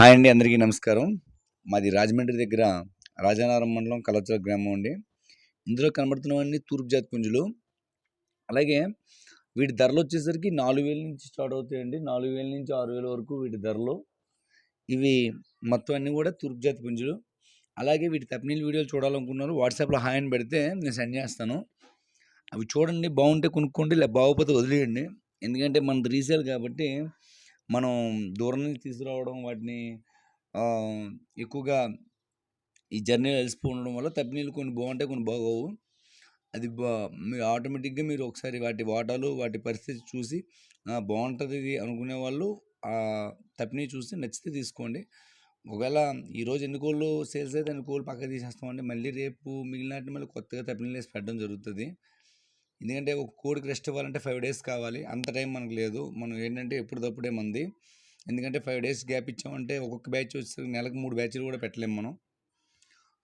Hi అండి అందరికీ నమస్కారం. మాది రాజమండ్రి దగ్గర రాజానగరం మండలం కలచర గ్రామం అండి. ఇందులో కనబడుతున్నవన్నీ తూర్పు జాతి పుంజులు. అలాగే వీటి ధరలు వచ్చేసరికి నాలుగు వేల నుంచి స్టార్ట్ అవుతాయండి. నాలుగు వేల నుంచి ఆరు వేల వరకు వీటి ధరలు. ఇవి మొత్తం అన్నీ కూడా తూర్పు జాతి పుంజులు. అలాగే వీటి తప్నీళ్ళు వీడియోలు చూడాలనుకున్నారు వాట్సాప్లో హాయ్ అని పెడితే నేను సెండ్ చేస్తాను. అవి చూడండి బాగుంటే కొనుక్కోండి లేకపోతే బాగోపోతే వదిలేయండి. ఎందుకంటే మనది రీసేల్ కాబట్టి మనం దూరం నుంచి తీసుకురావడం వాటిని ఎక్కువగా ఈ జర్నీ అలసిపోయి ఉండడం వల్ల తప్పినీళ్ళు కొన్ని బాగుంటాయి కొన్ని బాగోవు. అది బా మీరు ఆటోమేటిక్గా మీరు ఒకసారి వాటి వాటాలు వాటి పరిస్థితి చూసి బాగుంటుంది ఇది అనుకునే వాళ్ళు ఆ తప్పిని చూసి నచ్చితే తీసుకోండి. ఒకవేళ ఈరోజు ఎన్ని కోళ్ళు సేల్స్ అయితే ఎన్ని కోళ్ళు పక్కకు తీసేస్తామండి. మళ్ళీ రేపు మిగిలినట్టు మళ్ళీ కొత్తగా తప్పినీళ్ళు వేసి పెట్టడం జరుగుతుంది. ఎందుకంటే ఒక కోడికి రెస్ట్ ఇవ్వాలంటే ఫైవ్ డేస్ కావాలి. అంత టైం మనకు లేదు. మనం ఏంటంటే ఎప్పటికప్పుడే మంది. ఎందుకంటే ఫైవ్ డేస్ గ్యాప్ ఇచ్చామంటే ఒక్కొక్క బ్యాచ్ వచ్చేసరికి నెలకు మూడు బ్యాచ్లు కూడా పెట్టలేము మనం.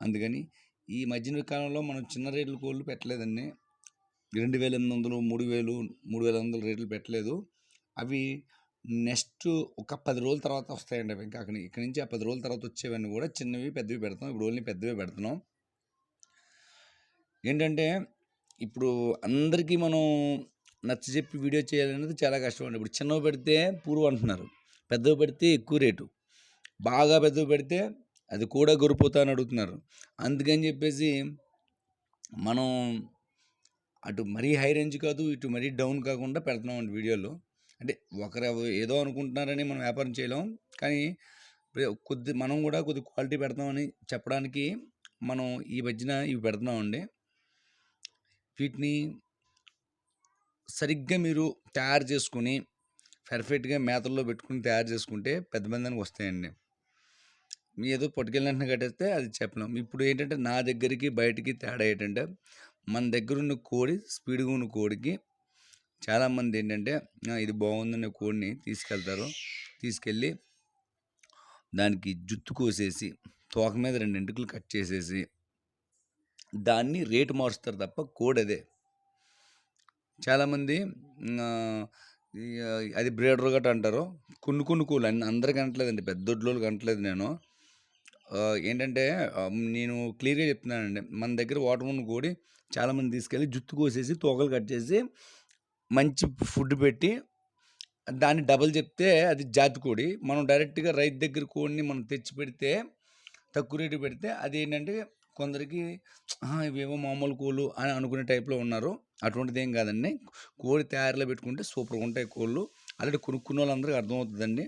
అందుకని ఈ మధ్యన కాలంలో మనం చిన్న రేట్ల కోళ్ళు పెట్టలేదండి. రెండు వేల ఎనిమిది వందలు మూడు వేలు మూడు వేల వందల రేట్లు పెట్టలేదు. అవి నెక్స్ట్ ఒక పది రోజుల తర్వాత వస్తాయండి అవి. ఇంకా అక్కడి ఇక్కడి నుంచి ఆ పది రోజుల తర్వాత వచ్చేవన్నీ కూడా చిన్నవి పెద్దవి పెడతాం. ఇప్పుడు ఓన్లీ పెద్దవి పెడుతున్నాం. ఏంటంటే ఇప్పుడు అందరికీ మనం నచ్చజెప్పి వీడియో చేయాలనేది చాలా కష్టం అండి ఇప్పుడు చిన్నవి పెడితే పూర్వం అంటున్నారు. పెద్దవి పెడితే ఎక్కువ రేటు. బాగా పెద్దవి పెడితే అది కూడా గొరిపోతా అని అడుగుతున్నారు. అందుకని చెప్పేసి మనం అటు మరీ హై రేంజ్ కాదు ఇటు మరీ డౌన్ కాకుండా పెడుతున్నాం అండి వీడియోలో. అంటే ఒకరు ఏదో అనుకుంటున్నారని మనం వ్యాపారం చేయలేం. కానీ కొద్ది మనం కూడా కొద్ది క్వాలిటీ పెడతామని చెప్పడానికి మనం ఈ మధ్యన ఇవి పెడుతున్నామండి. వీటిని సరిగ్గా మీరు తయారు చేసుకుని పర్ఫెక్ట్గా మేతల్లో పెట్టుకుని తయారు చేసుకుంటే పెద్ద మందానికి వస్తాయండి. మీ ఏదో పట్టుకెళ్ళినట్టు కట్టేస్తే అది చెప్పలేం. ఇప్పుడు ఏంటంటే నా దగ్గరికి బయటికి తేడా ఏంటంటే మన దగ్గర ఉన్న కోడి స్పీడ్గా ఉన్న కోడికి చాలామంది ఏంటంటే ఇది బాగుందనే కోడిని తీసుకెళ్తారు. తీసుకెళ్ళి దానికి జుత్తు కోసేసి తోక మీద రెండు ఎంటుకలు కట్ చేసేసి దాన్ని రేటు మారుస్తారు తప్ప కోడ్ అదే. చాలామంది అది బ్రేడర్ గట్ట అంటారు. కొన్ని కొన్ని కూలు అన్ని అందరికి అంటలేదండి పెద్ద దొడ్లోకి అనట్లేదు నేను. ఏంటంటే నేను క్లియర్గా చెప్తున్నానండి. మన దగ్గర వాటర్ ఉన్న కోడి చాలామంది తీసుకెళ్ళి జుత్తు కోసేసి తోకలు కట్ చేసి మంచి ఫుడ్ పెట్టి దాన్ని డబల్ చెప్తే అది జాతి కోడి. మనం డైరెక్ట్గా రైతు దగ్గర కోడిని మనం తెచ్చి పెడితే తక్కువ రేటు పెడితే అది ఏంటంటే కొందరికి ఇవేవో మామూలు కోళ్ళు అని అనుకునే టైప్లో ఉన్నారు. అటువంటిది ఏం కాదండి. కోడి తయారీలో పెట్టుకుంటే సూపర్గా ఉంటాయి కోళ్ళు. అలాంటి కొనుక్కున్న వాళ్ళందరికీ అర్థమవుతుందండి.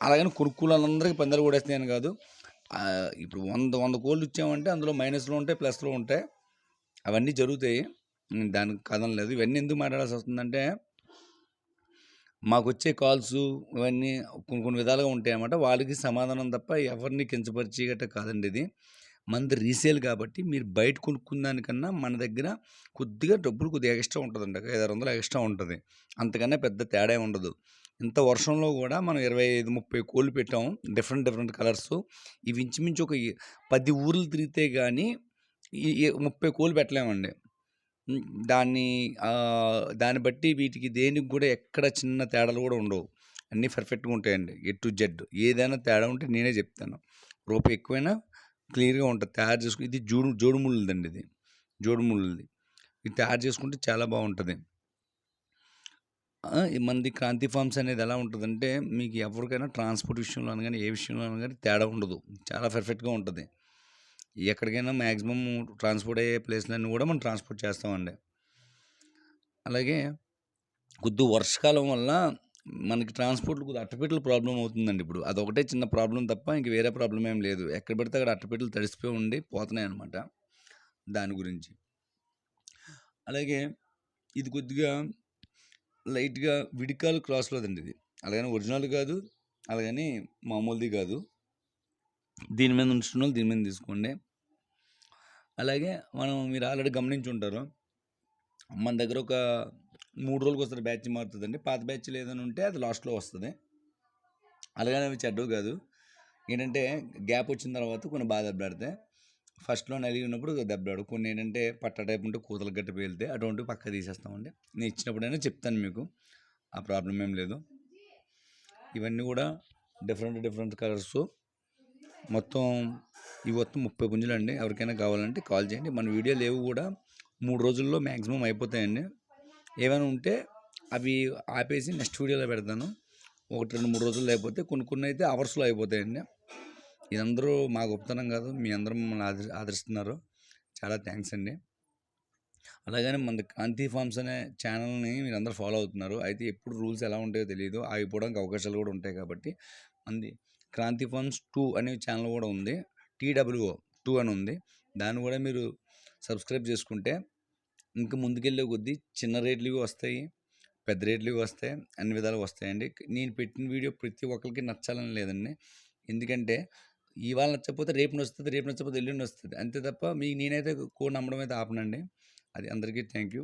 అలాగని కొనుక్కున్న వాళ్ళందరికీ పందాలు కొడేస్తాయని కాదు. ఇప్పుడు వంద వంద కోళ్ళు ఇచ్చామంటే అందులో మైనస్లో ఉంటాయి ప్లస్లో ఉంటాయి. అవన్నీ జరుగుతాయి. దానికి కథం లేదు. ఇవన్నీ ఎందుకు మాట్లాడాల్సి వస్తుందంటే మాకు వచ్చే కాల్స్ ఇవన్నీ కొన్ని కొన్ని విధాలుగా ఉంటాయి అన్నమాట వాళ్ళకి సమాధానం తప్ప ఎవరిని కించపరిచి గట్ట కాదండి ఇది. మనది రీసేల్ కాబట్టి మీరు బయట కొనుక్కున్న దానికన్నా మన దగ్గర కొద్దిగా డబ్బులు కొద్దిగా ఎక్స్ట్రా ఉంటుందండి. ఒక ఐదు ఆరు వందలు ఎక్స్ట్రా ఉంటుంది. అంతకన్నా పెద్ద తేడా ఉండదు. ఇంత వర్షంలో కూడా మనం ఇరవై ఐదు ముప్పై కోళ్ళు పెట్టాం డిఫరెంట్ డిఫరెంట్ కలర్స్. ఇవి ఇంచుమించు ఒక పది ఊర్లు తిరిగితే కానీ ముప్పై కోళ్ళు పెట్టలేమండి. దాన్ని దాన్ని బట్టి వీటికి దేనికి కూడా ఎక్కడ చిన్న తేడాలు కూడా ఉండవు. అన్నీ పర్ఫెక్ట్గా ఉంటాయండి. A to Z. ఏదైనా తేడా ఉంటే నేనే చెప్తాను. రూపాయి ఎక్కువైనా క్లియర్గా ఉంటుంది. తయారు చేసుకుని ఇది జోడు జోడుముళ్ళదండి ఇది. జోడు ముళ్ళది. ఇది తయారు చేసుకుంటే చాలా బాగుంటుంది. మనది క్రాంతి ఫార్మ్స్ అనేది ఎలా ఉంటుందంటే మీకు ఎవరికైనా ట్రాన్స్పోర్ట్ విషయంలో కానీ ఏ విషయంలో కానీ తేడా ఉండదు. చాలా పర్ఫెక్ట్గా ఉంటుంది. ఎక్కడికైనా మ్యాక్సిమం ట్రాన్స్పోర్ట్ అయ్యే ప్లేస్లన్నీ కూడా మనం ట్రాన్స్పోర్ట్ చేస్తామండి. అలాగే కొద్ది వర్షకాలం వల్ల మనకి ట్రాన్స్పోర్ట్ కొద్దిగా అట్టపెట్టెల ప్రాబ్లం అవుతుందండి ఇప్పుడు. అదొకటే చిన్న ప్రాబ్లం తప్ప ఇంక వేరే ప్రాబ్లం ఏం లేదు. ఎక్కడ పెడితే అక్కడ అట్టపెట్టెలు తడిసిపోయి ఉండి పోతున్నాయి అనమాట దాని గురించి. అలాగే ఇది కొద్దిగా లైట్గా విడికాలు క్రాస్లోదండి ఇది. అలాగని ఒరిజినల్ కాదు అలాగని మామూలుది కాదు. దీని మీద ఉంచిన వాళ్ళు దీని మీద తీసుకోండి. అలాగే మనం మీరు ఆల్రెడీ గమనించి ఉంటారు. మన దగ్గర ఒక మూడు రోజులకు ఒకసారి బ్యాచ్ మారుతుందండి. పాత బ్యాచ్ లేదని ఉంటే అది లాస్ట్లో వస్తుంది. అలాగనే అవి కాదు. ఏంటంటే గ్యాప్ వచ్చిన తర్వాత కొన్ని బాగా దెబ్బలాడతాయి ఫస్ట్లో నలిగి ఉన్నప్పుడు దెబ్బలాడు కొన్ని ఏంటంటే పట్ట టైప్ ఉంటే కూతలు గట్టి పేలితే అటువంటివి పక్క తీసేస్తామండి. నేను ఇచ్చినప్పుడైనా చెప్తాను మీకు. ఆ ప్రాబ్లం ఏం లేదు. ఇవన్నీ కూడా డిఫరెంట్ డిఫరెంట్ కలర్సు. మొత్తం ఇవి మొత్తం ముప్పై పుంజులండి. ఎవరికైనా కావాలంటే కాల్ చేయండి. మన వీడియోలు ఏవి కూడా మూడు రోజుల్లో మ్యాక్సిమం అయిపోతాయండి. ఏమైనా ఉంటే అవి ఆపేసి నెక్స్ట్ వీడియోలో పెడతాను. ఒకటి రెండు మూడు రోజుల్లో అయిపోతే కొన్ని కొన్ని అయితే అవర్స్లో అయిపోతాయండి. ఇదందరూ మా గొప్పతనం కాదు. మీ అందరూ మమ్మల్ని ఆదరి ఆదరిస్తున్నారు. చాలా థ్యాంక్స్ అండి. అలాగనే మన కాంతి ఫార్మ్స్ అనే ఛానల్ని మీరు అందరూ ఫాలో అవుతున్నారు. అయితే ఎప్పుడు రూల్స్ ఎలా ఉంటాయో తెలియదు ఆగిపోవడానికి అవకాశాలు కూడా ఉంటాయి కాబట్టి. మంది క్రాంతి ఫార్మ్స్ టూ అనే ఛానల్ కూడా ఉంది. టీడబ్ల్యూఓ టూ అని ఉంది. దాన్ని కూడా మీరు సబ్స్క్రైబ్ చేసుకుంటే ఇంకా ముందుకెళ్ళే కొద్దీ చిన్న రేట్లు ఇవి వస్తాయి పెద్ద రేట్లు ఇవి వస్తాయి అన్ని విధాలు వస్తాయండి. నేను పెట్టిన వీడియో ప్రతి ఒక్కరికి నచ్చాలని లేదండి. ఎందుకంటే ఇవాళ నచ్చకపోతే రేపు నొస్తుంది రేపు నచ్చకపోతే ఎల్లుండి వస్తుంది అంతే తప్ప మీకు నేనైతే కో నమ్మడం అయితే ఆపనండి. అది అందరికీ థ్యాంక్ యూ